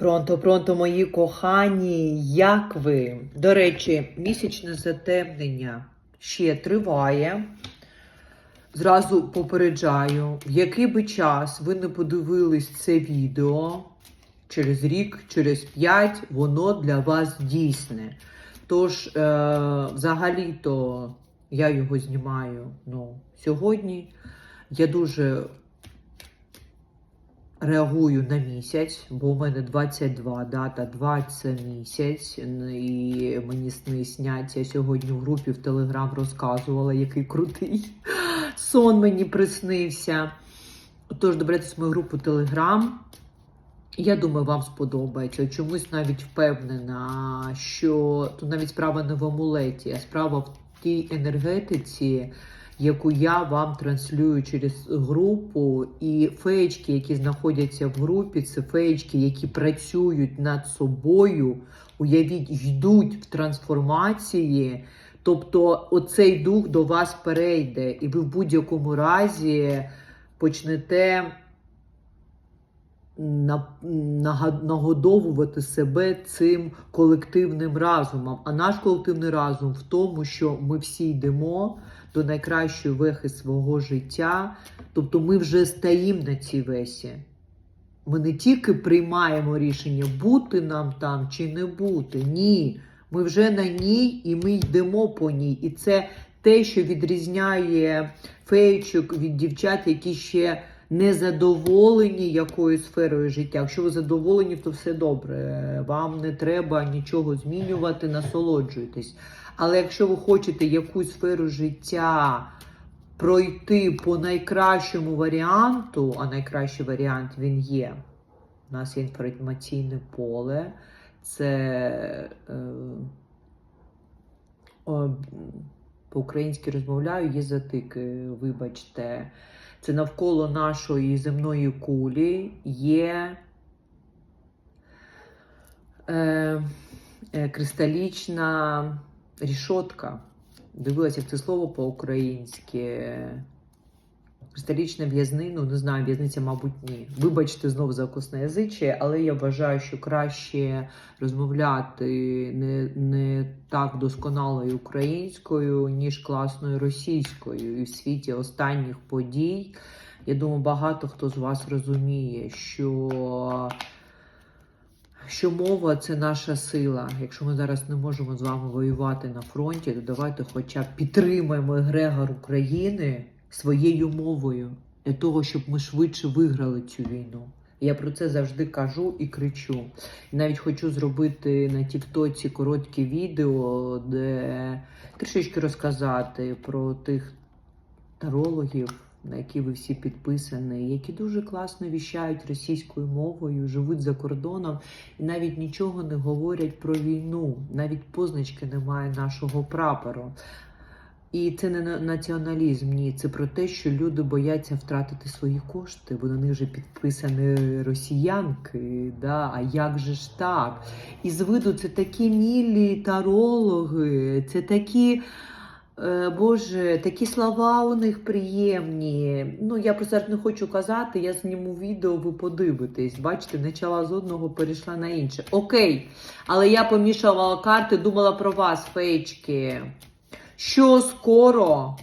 Пронто, пронто, мої кохані, як ви? До речі, місячне затемнення ще триває. Зразу попереджаю, в який би час ви не подивились це відео через рік, через п'ять, воно для вас дійсне. Тож, е, взагалі-то я його знімаю ну, сьогодні. Я дуже реагую на місяць, бо у мене 22 дата, 20 місяць, і мені сни сняться. Сьогодні в групі в Телеграм розказувала, який крутий сон мені приснився. Тож доберетесь в мою групу Телеграм. Я думаю, вам сподобається. Чомусь навіть впевнена, що тут навіть справа не в амулеті, а справа в тій енергетиці, яку я вам транслюю через групу. І феєчки, які знаходяться в групі, це феєчки, які працюють над собою, уявіть, йдуть в трансформації. Тобто оцей дух до вас перейде, і ви в будь-якому разі почнете нагодовувати себе цим колективним разумом. А наш колективний разум в тому, що ми всі йдемо до найкращої вехи свого життя. Тобто ми вже стоїмо на цій весі. Ми не тільки приймаємо рішення, бути нам там чи не бути. Ні. Ми вже на ній і ми йдемо по ній. І це те, що відрізняє феєчок від дівчат, які ще не задоволені якоюсь сферою життя. Якщо ви задоволені, то все добре. Вам не треба нічого змінювати, насолоджуйтесь. Але якщо ви хочете якусь сферу життя пройти по найкращому варіанту, а найкращий варіант він є. У нас є інформаційне поле, це е, о, по-українськи розмовляю, є затики, вибачте. Це навколо нашої земної кулі є е, е, кристалічна рішотка. Дивилася, це слово по-українськи. Кристалічна в'язнина, не знаю, в'язниця, мабуть, ні. Вибачте знову за косноязиче, але я вважаю, що краще розмовляти не, не так досконалою українською, ніж класною російською. І в світі останніх подій, я думаю, багато хто з вас розуміє, що, що мова це наша сила. Якщо ми зараз не можемо з вами воювати на фронті, то давайте хоча б підтримаємо егрегор України своєю мовою для того, щоб ми швидше виграли цю війну. Я про це завжди кажу і кричу. Навіть хочу зробити на Тіктоці коротке відео, де трішечки розказати про тих тарологів, на які ви всі підписані, які дуже класно віщають російською мовою, живуть за кордоном і навіть нічого не говорять про війну, навіть позначки немає нашого прапору. І це не на- націоналізм, ні. Це про те, що люди бояться втратити свої кошти, бо на них вже підписані росіянки. Да? А як же ж так? І з виду це такі мілі тарологи, це такі. Е, Боже, такі слова у них приємні. Ну, я просто зараз не хочу казати, я зніму відео, ви подивитесь. Бачите, почала з одного, перейшла на інше. Окей, але я помішала карти, думала про вас, феєчки що скоро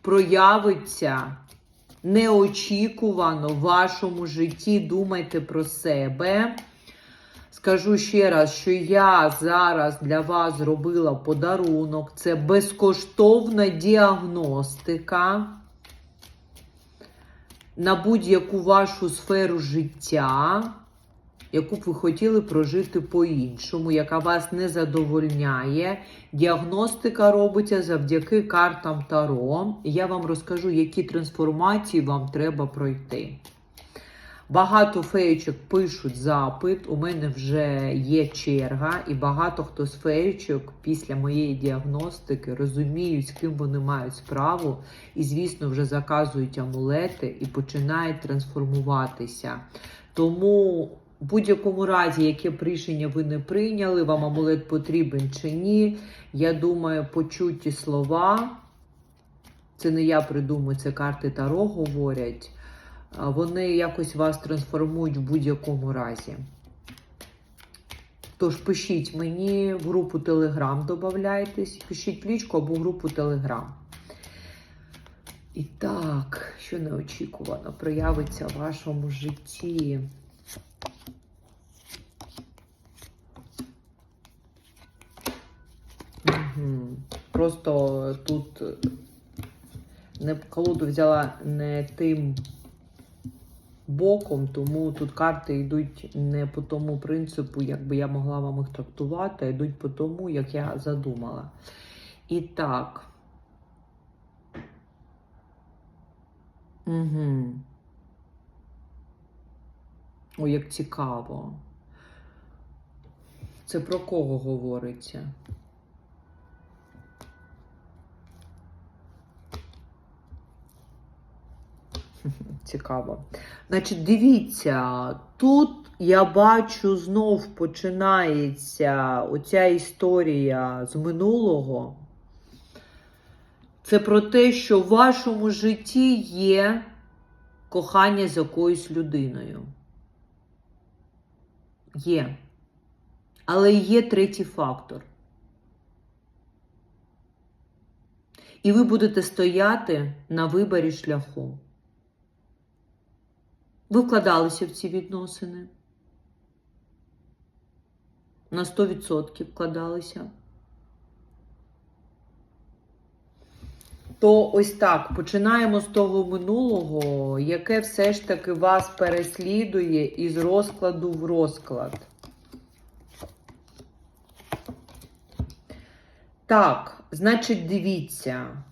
проявиться неочікувано в вашому житті. Думайте про себе. Скажу ще раз, що я зараз для вас зробила подарунок. Це безкоштовна діагностика на будь-яку вашу сферу життя яку б ви хотіли прожити по-іншому, яка вас не задовольняє. Діагностика робиться завдяки картам Таро. Я вам розкажу, які трансформації вам треба пройти. Багато феєчок пишуть запит, у мене вже є черга, і багато хто з феєчок після моєї діагностики розуміють, з ким вони мають справу, і, звісно, вже заказують амулети і починають трансформуватися. Тому в будь-якому разі, яке б рішення ви не прийняли, вам амулет потрібен чи ні. Я думаю, почуті слова. Це не я придумую, це карти Таро говорять. Вони якось вас трансформують в будь-якому разі. Тож пишіть мені в групу Телеграм, додавайтесь, пишіть в лічку або в групу Телеграм. І так, що неочікувано проявиться в вашому житті. Просто тут не колоду взяла не тим боком, тому тут карти йдуть не по тому принципу, як би я могла вам їх трактувати, а йдуть по тому, як я задумала. І так. Угу. Ой, як цікаво. Це про кого говориться? Цікаво. Значить, дивіться, тут я бачу знов починається оця історія з минулого. Це про те, що в вашому житті є кохання з якоюсь людиною. Є. Але є третій фактор. І ви будете стояти на виборі шляху. Ви вкладалися в ці відносини. На 100% вкладалися. То ось так, починаємо з того минулого, яке все ж таки вас переслідує із розкладу в розклад. Так, значить, дивіться,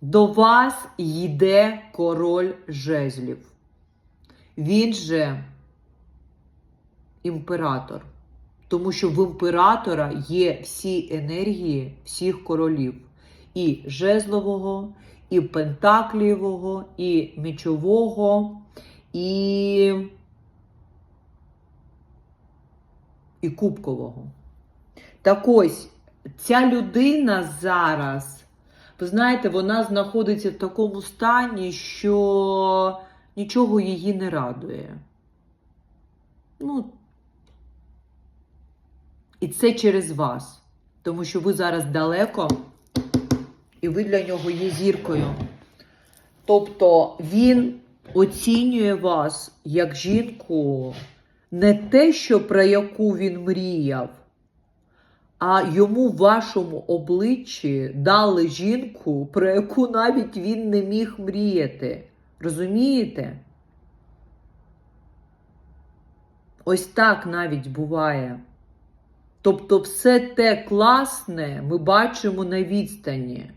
до вас йде король жезлів. Він же імператор. Тому що в імператора є всі енергії всіх королів. І жезлового, і пентаклівого, і мечового, і, і кубкового. Так ось, ця людина зараз, ви знаєте, вона знаходиться в такому стані, що нічого її не радує. Ну, і це через вас. Тому що ви зараз далеко, і ви для нього є зіркою. Тобто він оцінює вас як жінку не те, що про яку він мріяв, а йому в вашому обличчі дали жінку, про яку навіть він не міг мріяти. Розумієте? Ось так навіть буває. Тобто, все те класне ми бачимо на відстані.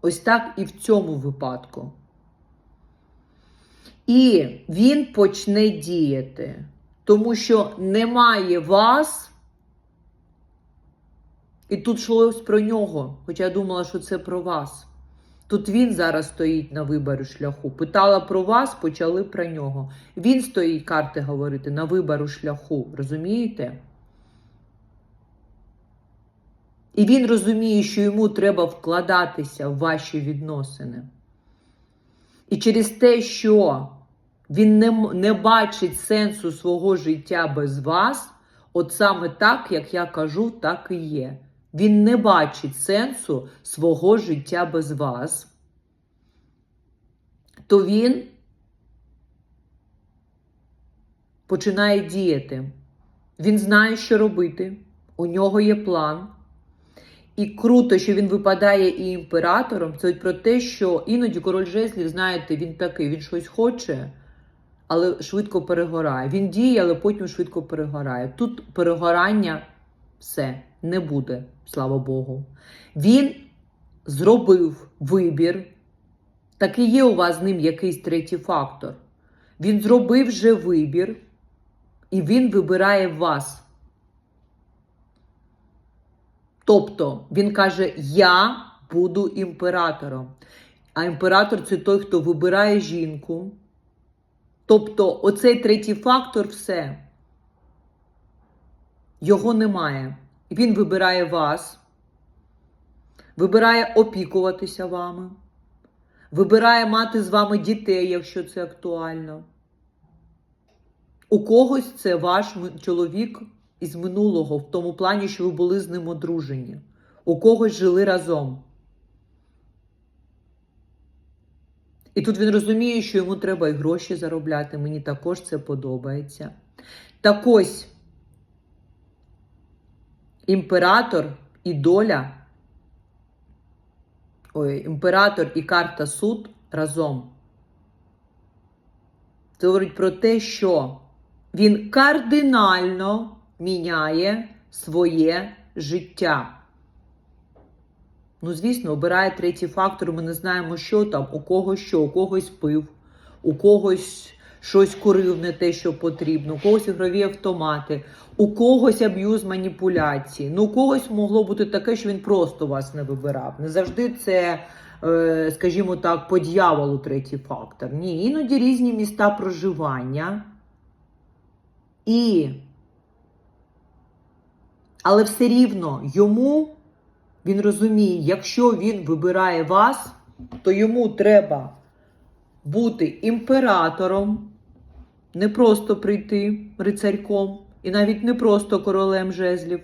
Ось так і в цьому випадку. І він почне діяти, тому що немає вас. І тут йшлось про нього, хоча я думала, що це про вас. Тут він зараз стоїть на виборі шляху. Питала про вас, почали про нього. Він стоїть карти говорити на вибору шляху. Розумієте? І він розуміє, що йому треба вкладатися в ваші відносини. І через те, що він не, не бачить сенсу свого життя без вас, от саме так, як я кажу, так і є. Він не бачить сенсу свого життя без вас, то він починає діяти. Він знає, що робити. У нього є план. І круто, що він випадає і імператором. Це про те, що іноді король жезлів, знаєте, він такий, він щось хоче, але швидко перегорає. Він діє, але потім швидко перегорає. Тут перегорання все не буде, слава Богу. Він зробив вибір. Так і є у вас з ним якийсь третій фактор. Він зробив вже вибір, і він вибирає вас. Тобто він каже: Я буду імператором. А імператор це той, хто вибирає жінку. Тобто, оцей третій фактор все. Його немає. Він вибирає вас, вибирає опікуватися вами, вибирає мати з вами дітей, якщо це актуально. У когось це ваш чоловік із минулого, в тому плані, що ви були з ним одружені. У когось жили разом. І тут він розуміє, що йому треба і гроші заробляти. Мені також це подобається. Так ось імператор і доля. Ой, імператор і карта суд разом. Це говорить про те, що він кардинально міняє своє життя. Ну, звісно, обирає третій фактор. Ми не знаємо, що там, у когось що, у когось пив, у когось щось курив не те, що потрібно, у когось ігрові автомати, у когось аб'юз маніпуляції. Ну, у когось могло бути таке, що він просто вас не вибирав. Не завжди це, е, скажімо так, по дьяволу третій фактор. Ні, іноді різні міста проживання. І. Але все рівно йому він розуміє, якщо він вибирає вас, то йому треба бути імператором, не просто прийти рицарьком, і навіть не просто королем жезлів.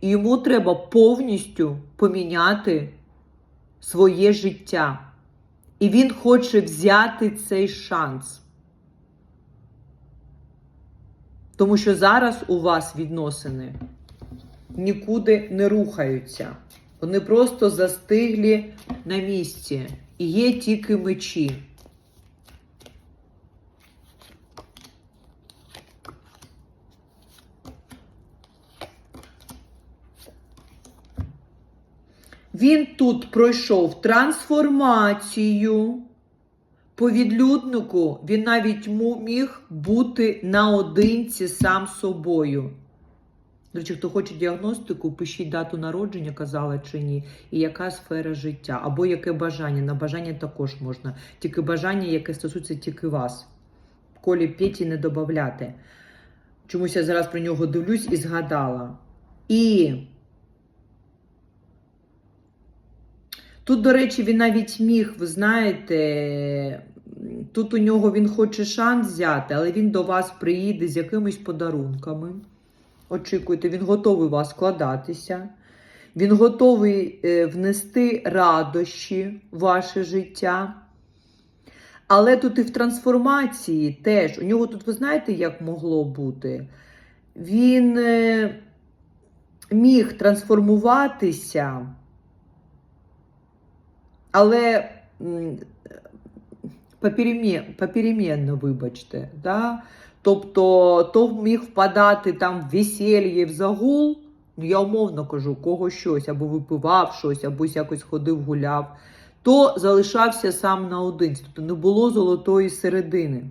І йому треба повністю поміняти своє життя. І він хоче взяти цей шанс. Тому що зараз у вас відносини нікуди не рухаються. Вони просто застиглі на місці. І є тільки мечі. Він тут пройшов трансформацію. По відлюднику він навіть міг бути наодинці сам собою. До речі, хто хоче діагностику, пишіть дату народження, казала чи ні, і яка сфера життя, або яке бажання. На бажання також можна. Тільки бажання, яке стосується тільки вас. Колі Петі не додати. Чомусь я зараз про нього дивлюсь і згадала. І тут, до речі, він навіть міг, ви знаєте, тут у нього він хоче шанс взяти, але він до вас приїде з якимись подарунками. Очікуйте, він готовий вас вкладатися. Він готовий е, внести радощі в ваше життя. Але тут і в трансформації теж. У нього тут, ви знаєте, як могло бути? Він е, міг трансформуватися, але попеременно, вибачте. Да? Тобто, то міг впадати там в весілля, в загул. Ну, я умовно кажу, кого щось, або випивав щось, або якось ходив, гуляв, то залишався сам наодинці. Тобто не було золотої середини.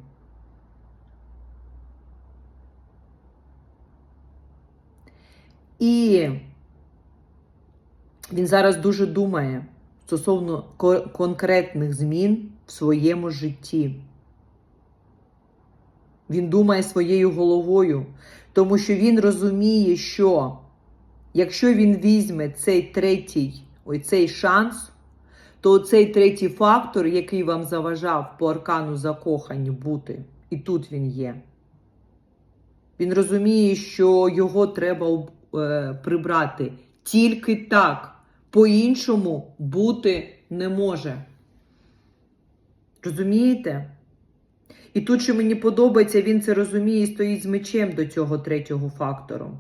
І він зараз дуже думає стосовно конкретних змін в своєму житті. Він думає своєю головою, тому що він розуміє, що якщо він візьме цей третій, ой, цей шанс, то цей третій фактор, який вам заважав по аркану закохані бути, і тут він є. Він розуміє, що його треба е, прибрати тільки так, по-іншому бути не може. Розумієте? І тут, що мені подобається, він це розуміє і стоїть з мечем до цього третього фактору.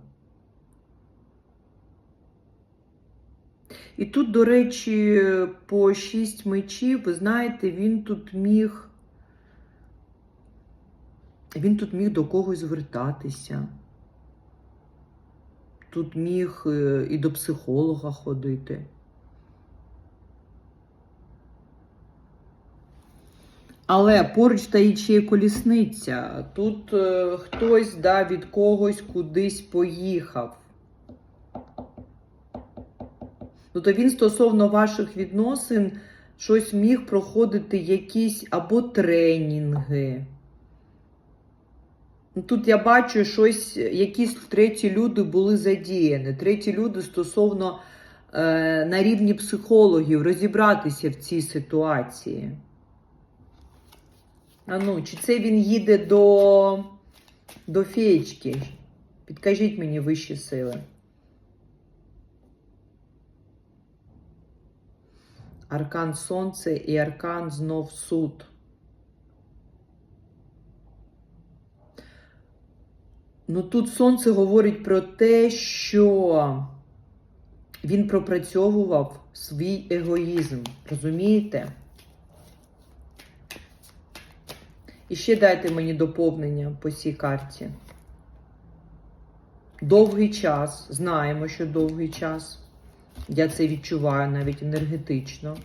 І тут, до речі, по шість мечів, ви знаєте, він тут міг. Він тут міг до когось звертатися. Тут міг е, і до психолога ходити. Але поруч ще й колісниця. Тут е, хтось да, від когось кудись поїхав. Тобто він стосовно ваших відносин щось міг проходити якісь або тренінги. Тут я бачу щось, якісь треті люди були задіяні. Треті люди стосовно е, на рівні психологів розібратися в цій ситуації. А ну, чи це він їде до, до феєчки. Підкажіть мені вищі сили. Аркан Сонце і аркан знов суд. Ну тут сонце говорить про те, що він пропрацьовував свій егоїзм. Розумієте? І ще дайте мені доповнення по цій карті. Довгий час. Знаємо, що довгий час. Я це відчуваю навіть енергетично.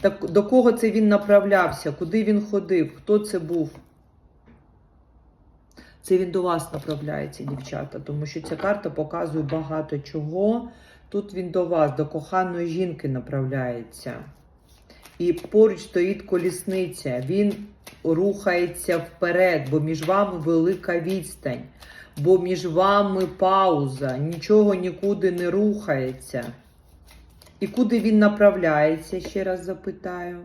Так до кого це він направлявся? Куди він ходив? Хто це був? Це він до вас направляється, дівчата, тому що ця карта показує багато чого. Тут він до вас, до коханої жінки направляється. І поруч стоїть колісниця. Він рухається вперед, бо між вами велика відстань, бо між вами пауза, нічого нікуди не рухається. І куди він направляється, ще раз запитаю.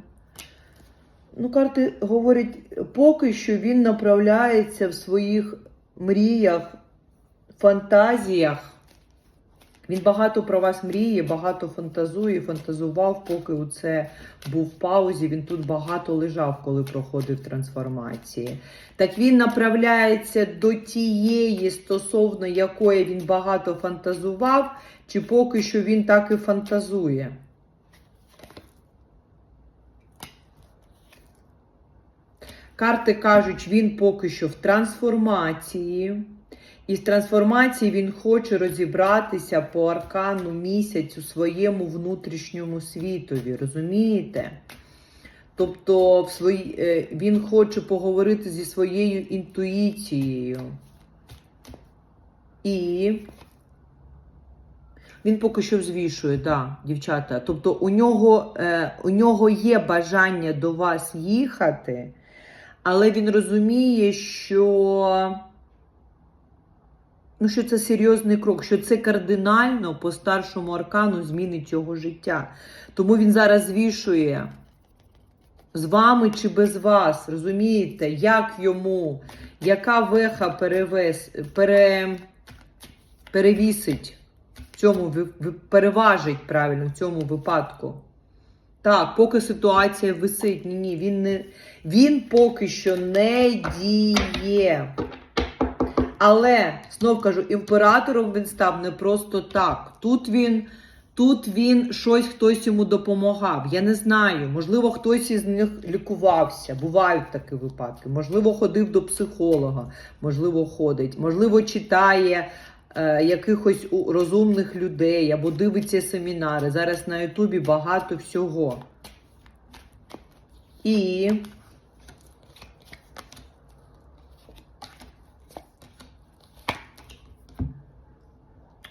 Ну, карти говорять, поки що він направляється в своїх мріях, фантазіях. Він багато про вас мріє, багато фантазує, фантазував, поки у це був в паузі. Він тут багато лежав, коли проходив трансформації. Так він направляється до тієї, стосовно якої він багато фантазував, чи поки що він так і фантазує. Карти кажуть, він поки що в трансформації. І з трансформації він хоче розібратися по аркану місяць у своєму внутрішньому світові. Розумієте? Тобто в свої... е, він хоче поговорити зі своєю інтуїцією. І він поки що взвішує, да, дівчата. Тобто у нього, е, у нього є бажання до вас їхати, але він розуміє, що. Ну, що це серйозний крок, що це кардинально по старшому аркану змінить його життя. Тому він зараз звішує з вами чи без вас. Розумієте, як йому, яка веха перевес, пере, перевісить в цьому, переважить правильно в цьому випадку. Так, поки ситуація висить. Ні, ні, він не він поки що не діє. Але знов кажу, імператором він став не просто так. Тут він, тут він щось хтось йому допомагав. Я не знаю. Можливо, хтось із них лікувався. Бувають такі випадки. Можливо, ходив до психолога, можливо, ходить, можливо, читає якихось розумних людей або дивиться семінари. Зараз на Ютубі багато всього. І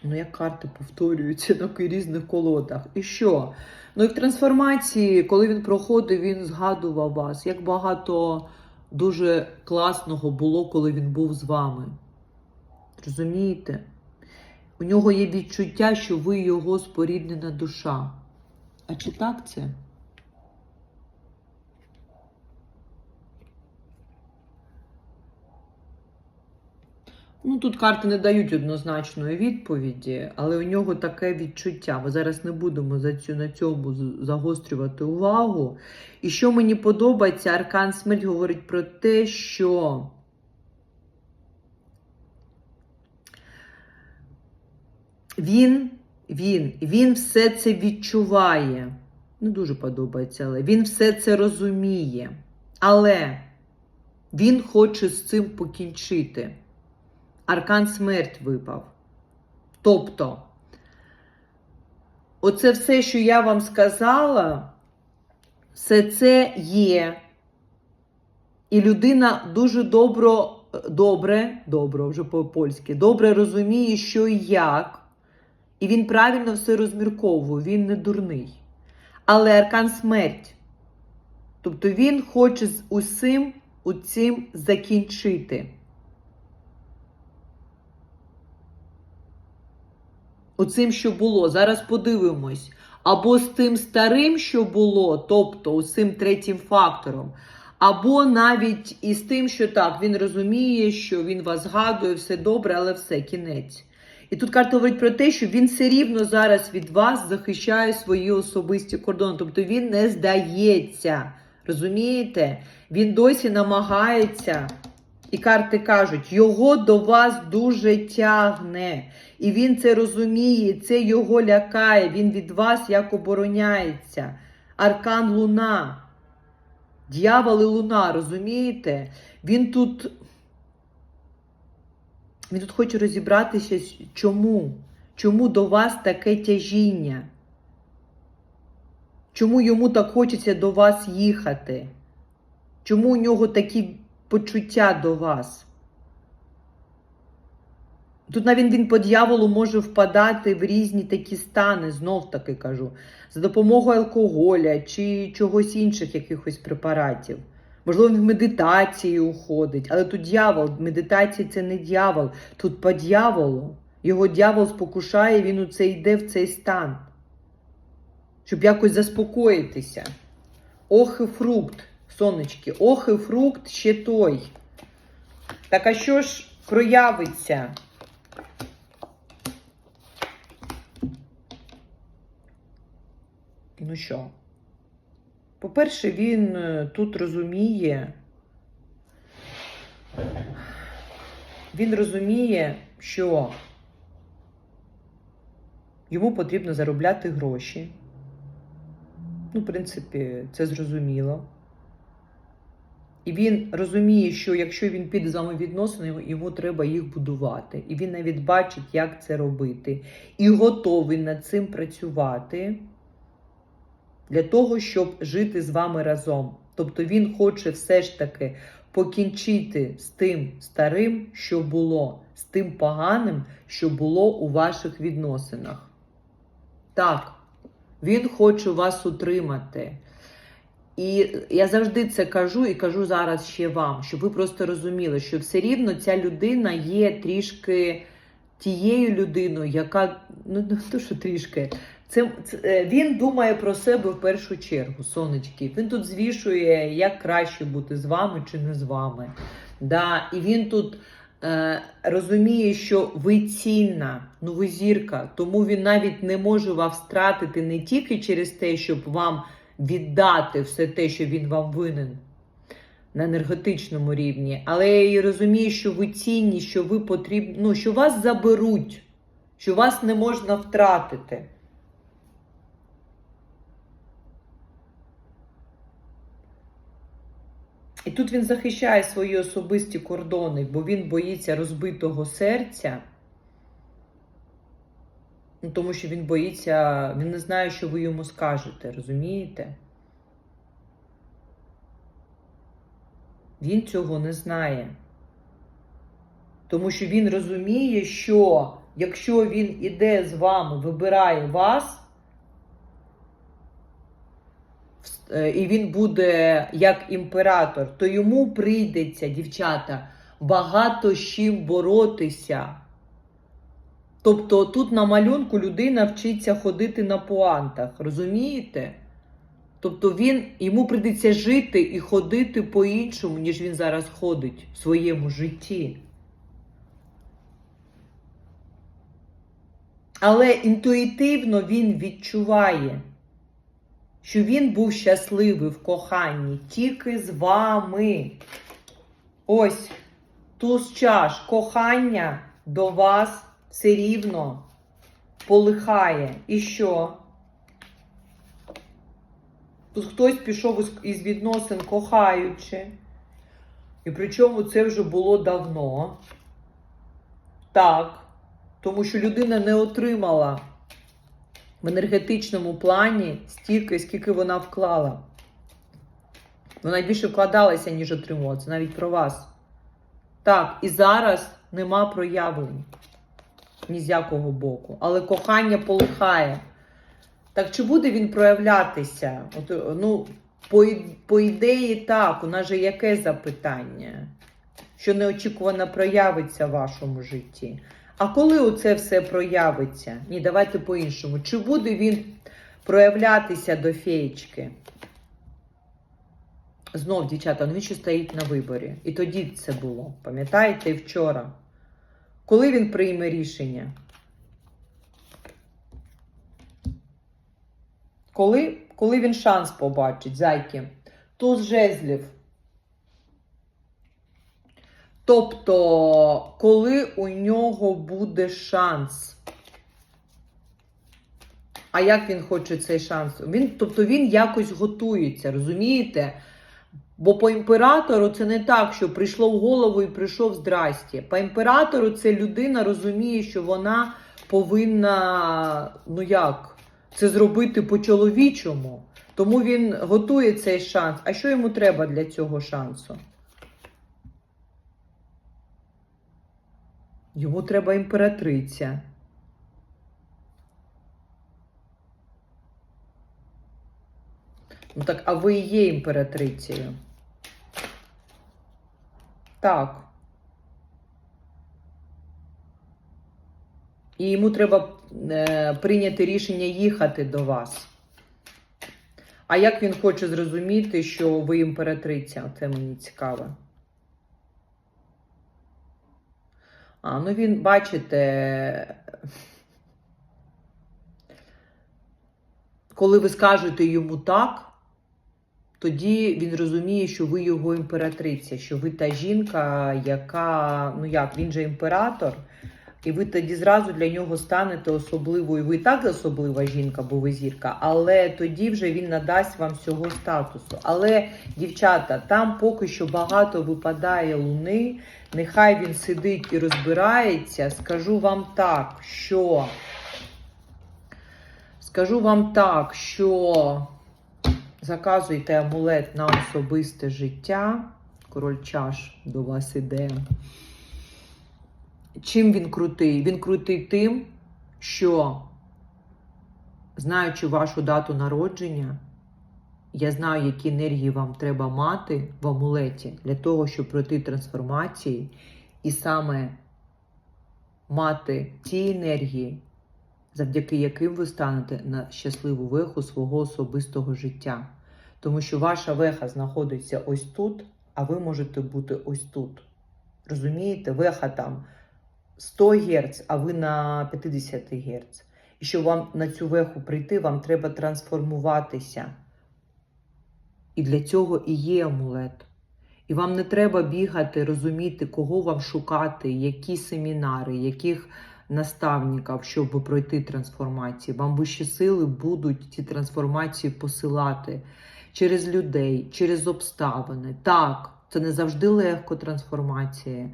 Ну, як карти повторюються на різних колодах. І що? Ну, і в трансформації, коли він проходив, він згадував вас, як багато дуже класного було, коли він був з вами. Розумієте? У нього є відчуття, що ви його споріднена душа. А чи так це? Ну, тут карти не дають однозначної відповіді, але у нього таке відчуття. Ми зараз не будемо за цю, на цьому загострювати увагу. І що мені подобається, Аркан Смерть говорить про те, що він, він, він все це відчуває. Не дуже подобається, але він все це розуміє. Але він хоче з цим покінчити. Аркан смерть випав. Тобто, оце все, що я вам сказала, все це є. І людина дуже добро, добре, добре, вже по-польськи, добре розуміє, що і як. І він правильно все розмірковує, він не дурний. Але аркан смерть. Тобто він хоче з усім цим закінчити. Оцим, що було. Зараз подивимось. Або з тим старим, що було, тобто з цим третім фактором, Або навіть із тим, що так, він розуміє, що він вас згадує, все добре, але все, кінець. І тут карта говорить про те, що він все рівно зараз від вас захищає свої особисті кордони. Тобто він не здається. Розумієте? Він досі намагається. І карти кажуть, його до вас дуже тягне. І він це розуміє, це його лякає. Він від вас як обороняється. Аркан Луна. Д'явол і Луна, розумієте? Він тут. Він тут хоче розібратися, чому? Чому до вас таке тяжіння? Чому йому так хочеться до вас їхати? Чому у нього такі почуття до вас? Тут навіть він по дьяволу може впадати в різні такі стани, знов таки кажу, за допомогою алкоголя чи чогось інших якихось препаратів. Можливо, він в медитацію уходить, але тут дьявол, медитація це не дьявол. Тут по дьяволу. Його дьявол спокушає, він у це йде в цей стан. Щоб якось заспокоїтися. Ох і фрукт, сонечки, ох і фрукт ще той. Так а що ж проявиться? Ну що? По-перше, він е, тут розуміє, він розуміє, що йому потрібно заробляти гроші. Ну, в принципі, це зрозуміло. І він розуміє, що якщо він піде з вами відносини, йому треба їх будувати. І він навіть бачить, як це робити. І готовий над цим працювати для того, щоб жити з вами разом. Тобто він хоче все ж таки покінчити з тим старим, що було, з тим поганим, що було у ваших відносинах. Так, він хоче вас утримати. І я завжди це кажу і кажу зараз ще вам, щоб ви просто розуміли, що все рівно ця людина є трішки тією людиною, яка ну не то, що трішки. Це, це е, він думає про себе в першу чергу, сонечки. Він тут звішує, як краще бути з вами чи не з вами. Да, І він тут е, розуміє, що ви цінна, ну ви зірка, тому він навіть не може вас втратити не тільки через те, щоб вам віддати все те, що він вам винен на енергетичному рівні, але і розуміє, що ви цінні, що ви потрібні, ну, що вас заберуть, що вас не можна втратити. І тут він захищає свої особисті кордони, бо він боїться розбитого серця, ну, тому що він боїться, він не знає, що ви йому скажете, розумієте? Він цього не знає. Тому що він розуміє, що якщо він іде з вами, вибирає вас, е, і він буде як імператор, то йому прийдеться, дівчата, багато з чим боротися. Тобто тут на малюнку людина вчиться ходити на пуантах, розумієте? Тобто він, йому прийдеться жити і ходити по-іншому, ніж він зараз ходить в своєму житті. Але інтуїтивно він відчуває, що він був щасливий в коханні тільки з вами. Ось туз чаш, кохання до вас все рівно полихає. І що? Тут хтось пішов із- відносин кохаючи. І причому це вже було давно. Так. Тому що людина не отримала в енергетичному плані стільки, скільки вона вклала. Вона більше вкладалася, ніж отримувала. Це навіть про вас. Так, і зараз нема проявлень ні з якого боку. Але кохання полихає. Так чи буде він проявлятися? От, ну, по, по ідеї, так, у нас же яке запитання? Що неочікувано проявиться в вашому житті. А коли оце все проявиться? Ні, давайте по-іншому. Чи буде він проявлятися до феєчки? знов, дівчата, ну він ще стоїть на виборі. І тоді це було. Пам'ятаєте, і вчора. Коли він прийме рішення? Коли, коли він шанс побачить, зайки? Туз жезлів. Тобто, коли у нього буде шанс. А як він хоче цей шанс? Він, тобто він якось готується, розумієте? Бо по імператору це не так, що прийшло в голову і прийшов здрасті. По імператору це людина розуміє, що вона повинна, ну як, це зробити по-чоловічому. Тому він готує цей шанс. А що йому треба для цього шансу? Йому треба імператриця. Ну так, а ви є імператрицею. Так. І йому треба е, прийняти рішення їхати до вас. А як він хоче зрозуміти, що ви імператриця? Це мені цікаво. А, ну він, бачите, коли ви скажете йому так, тоді він розуміє, що ви його імператриця, що ви та жінка, яка, ну як, він же імператор, і ви тоді зразу для нього станете особливою. Ви і так особлива жінка, бо ви зірка, але тоді вже він надасть вам цього статусу. Але, дівчата, там поки що багато випадає луни. Нехай він сидить і розбирається. Скажу вам так, що. Скажу вам так, що заказуйте амулет на особисте життя. Король чаш до вас іде. Чим він крутий? Він крутий тим, що, знаючи вашу дату народження, я знаю, які енергії вам треба мати в амулеті для того, щоб пройти трансформації, і саме мати ті енергії, завдяки яким ви станете на щасливу веху свого особистого життя. Тому що ваша веха знаходиться ось тут, а ви можете бути ось тут. Розумієте, веха там 100 Гц, а ви на 50 Гц. І щоб вам на цю веху прийти, вам треба трансформуватися. І для цього і є амулет. І вам не треба бігати, розуміти, кого вам шукати, які семінари, яких наставників, щоб пройти трансформації. Вам вищі сили будуть ці трансформації посилати через людей, через обставини. Так, це не завжди легко трансформація.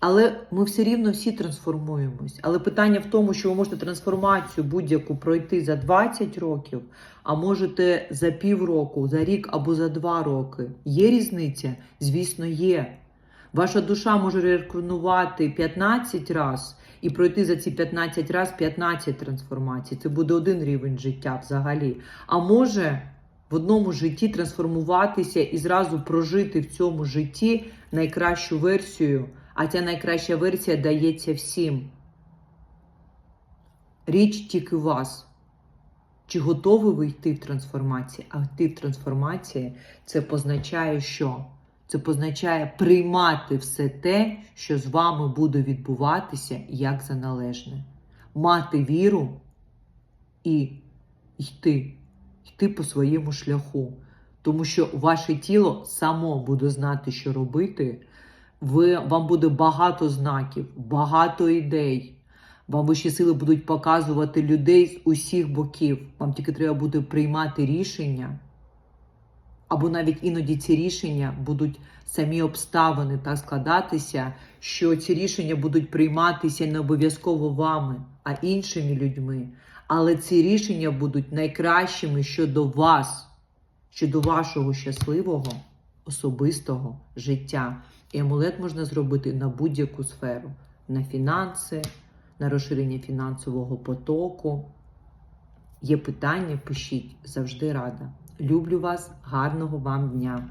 Але ми все рівно всі трансформуємось. Але питання в тому, що ви можете трансформацію будь-яку пройти за 20 років, а можете за півроку, за рік або за два роки. Є різниця? Звісно, є. Ваша душа може реінкарнувати 15 разів і пройти за ці 15 разів 15 трансформацій. Це буде один рівень життя взагалі. А може в одному житті трансформуватися і зразу прожити в цьому житті найкращу версію. А ця найкраща версія дається всім. Річ тільки вас. Чи готові ви йти в трансформації? А йти в трансформації це позначає що? Це позначає приймати все те, що з вами буде відбуватися як за належне. Мати віру і йти, йти по своєму шляху. Тому що ваше тіло само буде знати, що робити ви, вам буде багато знаків, багато ідей. Вам вищі сили будуть показувати людей з усіх боків. Вам тільки треба буде приймати рішення. Або навіть іноді ці рішення будуть самі обставини так складатися, що ці рішення будуть прийматися не обов'язково вами, а іншими людьми. Але ці рішення будуть найкращими щодо вас, щодо вашого щасливого особистого життя. І амулет можна зробити на будь-яку сферу: на фінанси, на розширення фінансового потоку. Є питання, пишіть завжди рада. Люблю вас, гарного вам дня!